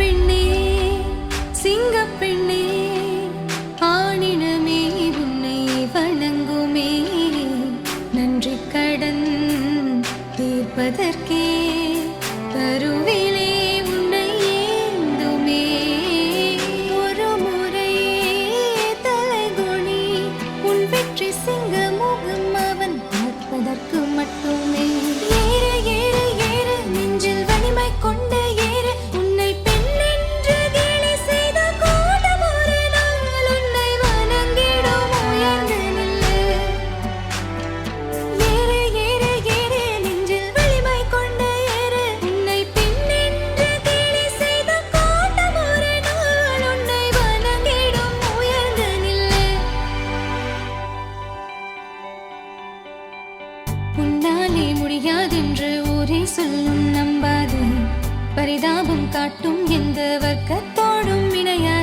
பெண்ணே சிங்கப்பெண்ணே ஆணினமே உன்னை வணங்குமே. நன்றி கடன் தீர்ப்பதற்கே. உன்னாலே முடியாதென்று ஊரே சொல்லும் நம்பாது. பரிதாபம் காட்டும் எந்த வர்க்கத்தோடும் இணையாது.